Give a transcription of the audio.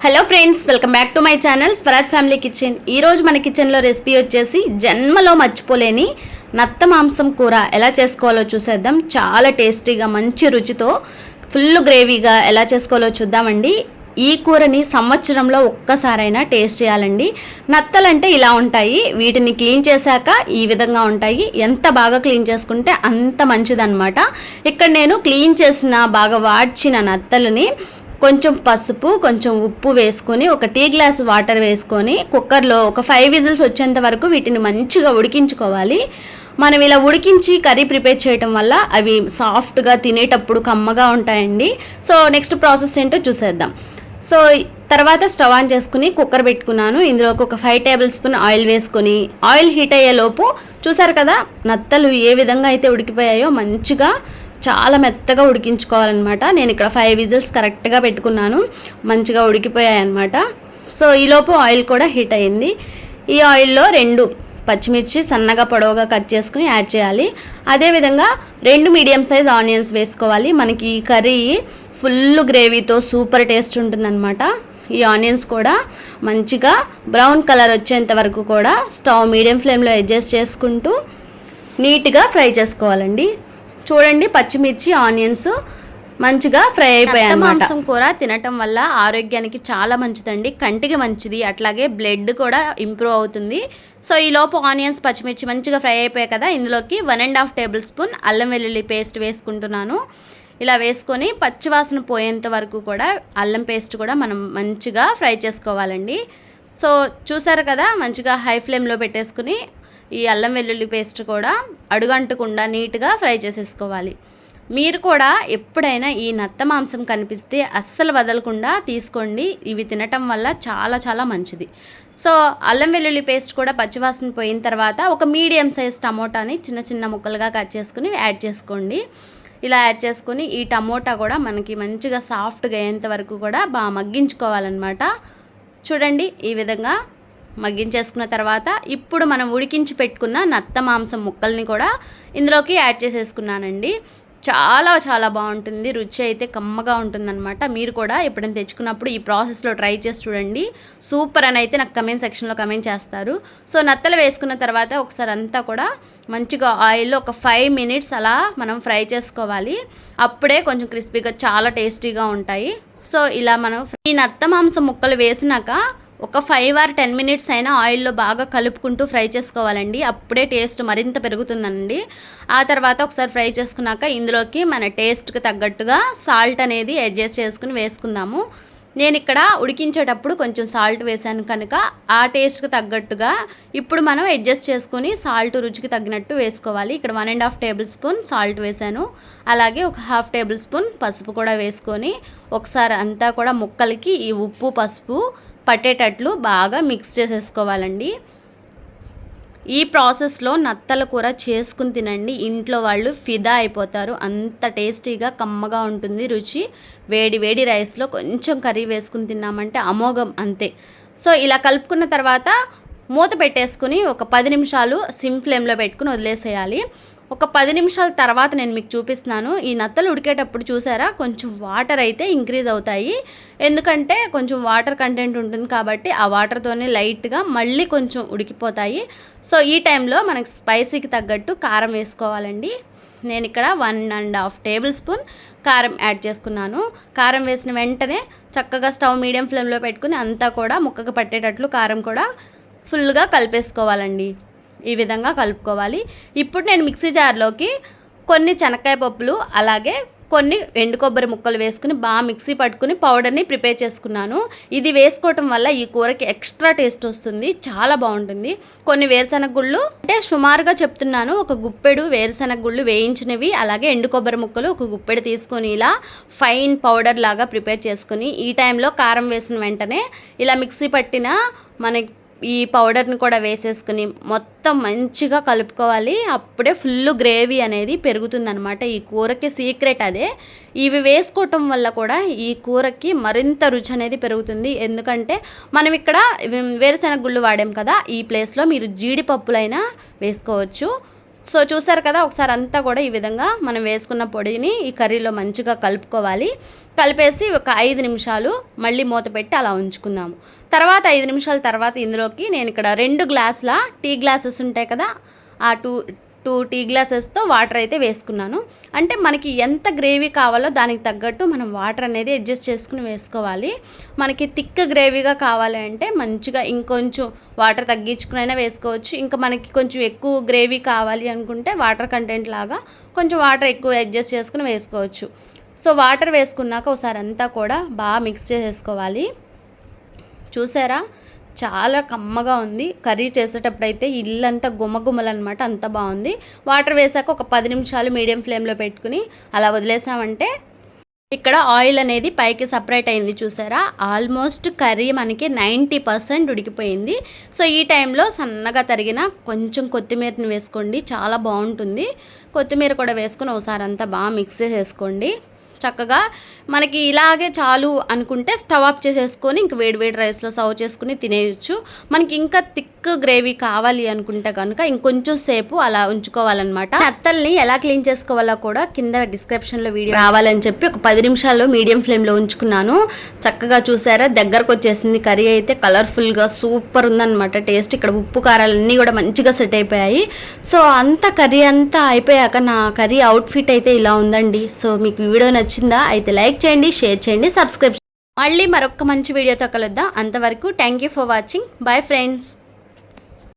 Hello friends welcome back to my channel Swaraj family kitchen ఈరోజు మన కిచెన్లో recipe వచ్చేసి జన్మలో మర్చిపోలేని నత్త మాంసం కూర. ఎలా చేసుకోవాలో చూసేద్దాం. చాలా టేస్టీగా మంచి రుచితో ఫుల్ గ్రేవీగా ఎలా చేసుకోవాలో చూద్దామండి. ఈ కూరని సంవత్సరంలో ఒక్కసారైనా టేస్ట్ చేయాలండి. నత్తలంటే ఇలా ఉంటాయి. వీటిని క్లీన్ చేశాక ఈ విధంగా ఉంటాయి. ఎంత బాగా క్లీన్ చేసుకుంటే అంత మంచిదన్నమాట. ఇక్కడ నేను క్లీన్ చేసిన బాగా వాడ్చిన నత్తలని కొంచెం పసుపు కొంచెం ఉప్పు వేసుకొని ఒక టీ గ్లాస్ వాటర్ వేసుకొని కుక్కర్లో ఒక ఫైవ్ విజిల్స్ వచ్చేంత వరకు వీటిని మంచిగా ఉడికించుకోవాలి. మనం ఇలా ఉడికించి కర్రీ ప్రిపేర్ చేయటం వల్ల అవి సాఫ్ట్గా తినేటప్పుడు కమ్మగా ఉంటాయండి. సో నెక్స్ట్ ప్రాసెస్ ఏంటో చూసేద్దాం. సో తర్వాత స్టవ్ ఆన్ చేసుకుని కుక్కర్ పెట్టుకున్నాను. ఇందులో ఒక ఫైవ్ టేబుల్ స్పూన్ ఆయిల్ వేసుకొని ఆయిల్ హీట్ అయ్యేలోపు చూసారు కదా నత్తలు ఏ విధంగా అయితే ఉడికిపోయాయో మంచిగా చాలా మెత్తగా ఉడికించుకోవాలన్నమాట. నేను ఇక్కడ ఫైవ్ విజిల్స్ కరెక్ట్గా పెట్టుకున్నాను. మంచిగా ఉడికిపోయాయి అనమాట సో ఈలోపు ఆయిల్ కూడా హీట్ అయింది ఈ ఆయిల్లో రెండు పచ్చిమిర్చి సన్నగా పొడవుగా కట్ చేసుకుని యాడ్ చేయాలి. అదేవిధంగా రెండు మీడియం సైజ్ ఆనియన్స్ వేసుకోవాలి. మనకి ఈ కర్రీ ఫుల్ గ్రేవీతో సూపర్ టేస్ట్ ఉంటుందన్నమాట. ఈ ఆనియన్స్ కూడా మంచిగా బ్రౌన్ కలర్ వచ్చేంత వరకు కూడా స్టవ్ మీడియం ఫ్లేమ్లో అడ్జస్ట్ చేసుకుంటూ నీట్గా ఫ్రై చేసుకోవాలండి. చూడండి పచ్చిమిర్చి ఆనియన్స్ మంచిగా ఫ్రై అయిపోయాయి మాంసం కూర తినటం వల్ల ఆరోగ్యానికి చాలా మంచిదండి. కంటికి మంచిది. అట్లాగే బ్లడ్ కూడా ఇంప్రూవ్ అవుతుంది. సో ఈ లోపు ఆనియన్స్ పచ్చిమిర్చి మంచిగా ఫ్రై అయిపోయాయి కదా. ఇందులోకి one and half tablespoon అల్లం వెల్లుల్లి పేస్ట్ వేసుకుంటున్నాను. ఇలా వేసుకొని పచ్చివాసన పోయేంత వరకు కూడా అల్లం పేస్ట్ కూడా మనం మంచిగా ఫ్రై చేసుకోవాలండి. సో చూసారు కదా? మంచిగా హై ఫ్లేమ్లో పెట్టేసుకుని ఈ అల్లం వెల్లుల్లి పేస్ట్ కూడా అడుగంటకుండా నీట్గా ఫ్రై చేసేసుకోవాలి. మీరు కూడా ఎప్పుడైనా ఈ నత్త మాంసం కనిపిస్తే అస్సలు వదలకుండా తీసుకోండి. ఇవి తినటం వల్ల చాలా చాలా మంచిది. సో అల్లం వెల్లుల్లి పేస్ట్ కూడా పచ్చివాసన పోయిన తర్వాత ఒక మీడియం సైజ్ టమోటాని చిన్న చిన్న ముక్కలుగా కట్ చేసుకుని యాడ్ చేసుకోండి. ఇలా యాడ్ చేసుకుని ఈ టమోటా కూడా మనకి మంచిగా సాఫ్ట్గా అయ్యేంత వరకు కూడా బాగా మగ్గించుకోవాలన్నమాట. చూడండి ఈ విధంగా మగ్గించేసుకున్న తర్వాత ఇప్పుడు మనం ఉడికించి పెట్టుకున్న నత్త మాంసం ముక్కల్ని కూడా ఇందులోకి యాడ్ చేసేసుకున్నానండి. చాలా చాలా బాగుంటుంది. రుచి అయితే కమ్మగా ఉంటుందన్నమాట. మీరు కూడా ఎప్పుడైనా తెచ్చుకున్నప్పుడు ఈ ప్రాసెస్లో ట్రై చేసి చూడండి. సూపర్ అని అయితే నాకు కమెంట్ సెక్షన్లో కమెంట్ చేస్తారు. సో నత్తలు వేసుకున్న తర్వాత ఒకసారి అంతా కూడా మంచిగా ఆయిల్లో ఒక ఫైవ్ మినిట్స్ అలా మనం ఫ్రై చేసుకోవాలి. అప్పుడే కొంచెం క్రిస్పీగా చాలా టేస్టీగా ఉంటాయి. సో ఇలా మనం ఈ నత్త మాంసం ముక్కలు వేసినాక ఒక ఫైవ్ ఆర్ టెన్ మినిట్స్ అయినా ఆయిల్లో బాగా కలుపుకుంటూ ఫ్రై చేసుకోవాలండి. అప్పుడే టేస్ట్ మరింత పెరుగుతుందండి. ఆ తర్వాత ఒకసారి ఫ్రై చేసుకున్నాక ఇందులోకి మన టేస్ట్కి తగ్గట్టుగా సాల్ట్ అనేది అడ్జస్ట్ చేసుకుని వేసుకుందాము. నేను ఇక్కడ ఉడికించేటప్పుడు కొంచెం సాల్ట్ వేసాను కనుక ఆ టేస్ట్కి తగ్గట్టుగా ఇప్పుడు మనం అడ్జస్ట్ చేసుకుని సాల్ట్ రుచికి తగ్గినట్టు వేసుకోవాలి. ఇక్కడ one and half tablespoon salt వేసాను. అలాగే ఒక హాఫ్ టేబుల్ స్పూన్ పసుపు కూడా వేసుకొని ఒకసారి అంతా కూడా ముక్కలకి ఈ ఉప్పు పసుపు పట్టేటట్లు బాగా మిక్స్ చేసేసుకోవాలండి. ఈ ప్రాసెస్లో నత్తల కూర చేసుకుని తినండి. ఇంట్లో వాళ్ళు ఫిదా అయిపోతారు. అంత టేస్టీగా కమ్మగా ఉంటుంది రుచి. వేడి వేడి రైస్లో కొంచెం కర్రీ వేసుకుని తిన్నామంటే అమోఘం అంతే. సో ఇలా కలుపుకున్న తర్వాత మూత పెట్టేసుకుని ఒక పది నిమిషాలు సిమ్ ఫ్లేమ్లో పెట్టుకుని వదిలేసేయాలి. ఒక పది నిమిషాల తర్వాత నేను మీకు చూపిస్తున్నాను. ఈ నత్తలు ఉడికేటప్పుడు చూసారా? కొంచెం వాటర్ అయితే ఇంక్రీజ్ అవుతాయి. ఎందుకంటే కొంచెం వాటర్ కంటెంట్ ఉంటుంది కాబట్టి ఆ వాటర్తోనే లైట్గా మళ్ళీ కొంచెం ఉడికిపోతాయి. సో ఈ టైంలో మనకు స్పైసీకి తగ్గట్టు కారం వేసుకోవాలండి. నేను ఇక్కడ one and half tablespoon కారం యాడ్ చేసుకున్నాను. కారం వేసిన వెంటనే చక్కగా స్టవ్ మీడియం ఫ్లేమ్లో పెట్టుకుని అంతా కూడా ముక్కకు పట్టేటట్లు కారం కూడా ఫుల్గా కలిపేసుకోవాలండి. ఈ విధంగా కలుపుకోవాలి. ఇప్పుడు నేను మిక్సీ జార్లోకి కొన్ని శనక్కాయ పప్పులు అలాగే కొన్ని ఎండు కొబ్బరి ముక్కలు వేసుకుని బాగా మిక్సీ పట్టుకుని పౌడర్ని ప్రిపేర్ చేసుకున్నాను. ఇది వేసుకోవటం వల్ల ఈ కూరకి ఎక్స్ట్రా టేస్ట్ వస్తుంది. చాలా బాగుంటుంది. కొన్ని వేరుశనగ గుళ్ళు అంటే సుమారుగా చెప్తున్నాను ఒక గుప్పెడు వేరుశనగ గుళ్ళు వేయించినవి అలాగే ఎండు కొబ్బరి ముక్కలు ఒక గుప్పెడు తీసుకొని ఇలా ఫైన్ పౌడర్ లాగా ప్రిపేర్ చేసుకుని ఈ టైంలో కారం వేసిన వెంటనే ఇలా మిక్సీ పట్టిన మనకి ఈ పౌడర్ని కూడా వేసేసుకుని మొత్తం మంచిగా కలుపుకోవాలి. అప్పుడే ఫుల్ గ్రేవీ అనేది పెరుగుతుందనమాట ఈ కూరకి సీక్రెట్ అదే. ఇవి వేసుకోవటం వల్ల కూడా ఈ కూరకి మరింత రుచి అనేది పెరుగుతుంది. ఎందుకంటే మనం ఇక్కడ వేరుశెనగ గుళ్ళు వాడాం కదా ఈ ప్లేస్లో మీరు జీడిపప్పులైనా వేసుకోవచ్చు. సో చూసారు కదా ఒకసారి అంతా కూడా ఈ విధంగా మనం వేసుకున్న పొడిని ఈ కర్రీలో మంచిగా కలుపుకోవాలి. కలిపేసి ఒక ఐదు నిమిషాలు మళ్ళీ మూత పెట్టి అలా ఉంచుకుందాము. తర్వాత ఐదు నిమిషాల తర్వాత ఇందులోకి నేను ఇక్కడ రెండు గ్లాసుల టీ గ్లాసెస్ ఉంటాయి కదా ఆ టూ టూ టీ గ్లాసెస్తో వాటర్ అయితే వేసుకున్నాను. అంటే మనకి ఎంత గ్రేవీ కావాలో దానికి తగ్గట్టు మనం వాటర్ అనేది అడ్జస్ట్ చేసుకుని వేసుకోవాలి. మనకి థిక్ గ్రేవీగా కావాలి అంటే మంచిగా ఇంకొంచెం వాటర్ తగ్గించుకునైనా వేసుకోవచ్చు. ఇంకా మనకి కొంచెం ఎక్కువ గ్రేవీ కావాలి అనుకుంటే వాటర్ కంటెంట్ లాగా కొంచెం వాటర్ ఎక్కువ అడ్జస్ట్ చేసుకుని వేసుకోవచ్చు. సో వాటర్ వేసుకున్నాక ఒకసారి అంతా కూడా బాగా మిక్స్ చేసేసుకోవాలి. చూసారా? చాలా కమ్మగా ఉంది. కర్రీ చేసేటప్పుడు అయితే ఇల్లంతా గుమగుమలన్నమాట అంత బాగుంది. వాటర్ వేసాక ఒక పది నిమిషాలు మీడియం ఫ్లేమ్లో పెట్టుకుని అలా వదిలేసామంటే ఇక్కడ ఆయిల్ అనేది పైకి సపరేట్ అయింది చూసారా? ఆల్మోస్ట్ కర్రీ మనకి నైంటీ పర్సెంట్ ఉడికిపోయింది. సో ఈ టైంలో సన్నగా తరిగిన కొంచెం కొత్తిమీరని వేసుకోండి. చాలా బాగుంటుంది. కొత్తిమీర కూడా వేసుకుని ఒకసారి అంతా బాగా మిక్స్ చేసేసుకోండి. చక్కగా మనకి ఇలాగే చాలు అనుకుంటే స్టవ్ ఆఫ్ చేసేసుకొని ఇంక వేడి వేడి రైస్లో సర్వ్ చేసుకుని తినేయచ్చు. మనకి ఇంకా థిక్ గ్రేవీ కావాలి అనుకుంటే కనుక ఇంకొంచెం సేపు అలా ఉంచుకోవాలన్నమాట. అత్తల్ని ఎలా క్లీన్ చేసుకోవాలో కూడా కింద డిస్క్రిప్షన్లో వీడియో రావాలని చెప్పి ఒక పది నిమిషాల్లో మీడియం ఫ్లేమ్లో ఉంచుకున్నాను. చక్కగా చూసారా? దగ్గరకు వచ్చేసింది కర్రీ అయితే కలర్ఫుల్గా సూపర్ ఉందన్నమాట. టేస్ట్ ఇక్కడ ఉప్పు కారాలన్నీ కూడా మంచిగా సెట్ అయిపోయాయి. సో అంత కర్రీ అంతా అయిపోయాక నా కర్రీ అవుట్ఫిట్ అయితే ఇలా ఉందండి. సో మీకు వీడియో నచ్చిందా? అయితే లైక్ లైక్ చేయండి షేర్ చేయండి సబ్స్క్రైబ్ మళ్ళీ మరొక మంచి వీడియోతో కలుద్దాం. అంతవరకు thank you for watching bye friends